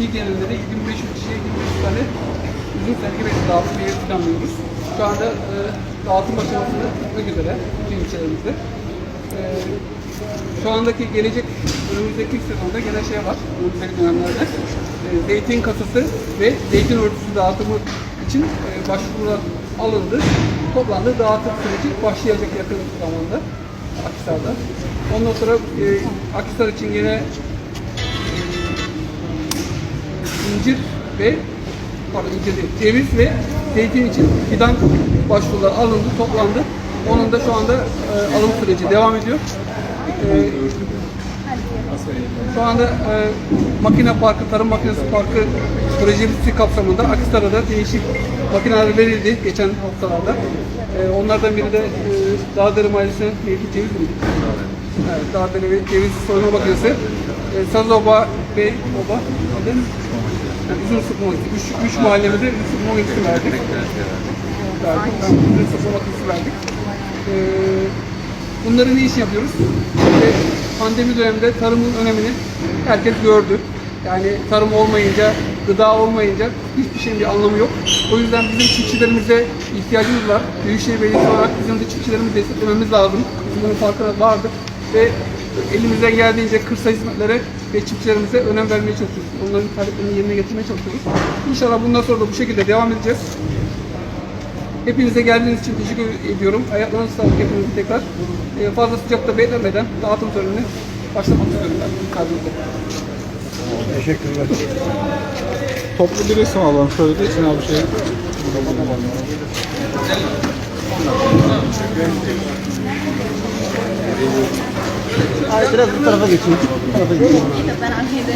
İl genelinde de 2500 kişiye 2500 tane üzüm sergi ve dağıtmayı planlıyoruz. Şu anda e, dağıtım aşamasında bitmek üzere tüm ilçelerimizde. E, şu andaki gelecek önümüzdeki sezonda gene şey var, önümüzdeki dönemlerde. E, zeytin kasası ve zeytin örtüsü dağıtımı için e, başvurular alındı. Toplandı, dağıtım süreci başlayacak yakın zamanda Akhisar'da. Ondan sonra e, Akhisar için yine incir ve pardon incir değil, ceviz ve zeytin için fidan başvurular alındı, toplandı. Onun da şu anda e, alım süreci devam ediyor. E, şu anda e, makine parkı, tarım makinesi parkı projesi kapsamında Akhisar'a değişik makineler verildi geçen haftalarda. E, onlardan biri de e, Dağdere Mahallesi'nin neydi, ceviz miydi? Evet, Dağdere ceviz soyma makinesi. E, Sazoba ve Oba, neden? Yani üzüm sıkma makinesi. Üç, üç mahallemize üzüm sıkma makinesi verdik. Verdik. Yani üzüm sıkma makinesi verdik. E, bunları ne için yapıyoruz? İşte pandemi döneminde tarımın önemini herkes gördü. Yani tarım olmayınca, gıda olmayınca hiçbir şeyin bir anlamı yok. O yüzden bizim çiftçilerimize ihtiyacımız var. Büyükşehir Belediyesi olarak bizim de çiftçilerimizi desteklememiz lazım. Bunun farkına vardık. Ve elimizden geldiğince kırsal hizmetlere ve çiftçilerimize önem vermeye çalışıyoruz. Onların taleplerini yerine getirmeye çalışıyoruz. İnşallah bundan sonra da bu şekilde devam edeceğiz. Hepinize geldiğiniz için teşekkür ediyorum. Ayaklarınızı sağlık hepinizi tekrar. Ee, fazla sıcakta beklemeden dağıtım törenini başlamak istiyorum ben. Teşekkürler. Toplu bir resim alalım. Şöyle de içine bir şey. Ay biraz bu tarafa geçeyim. Bu tarafa geçeyim. Ben arkaya.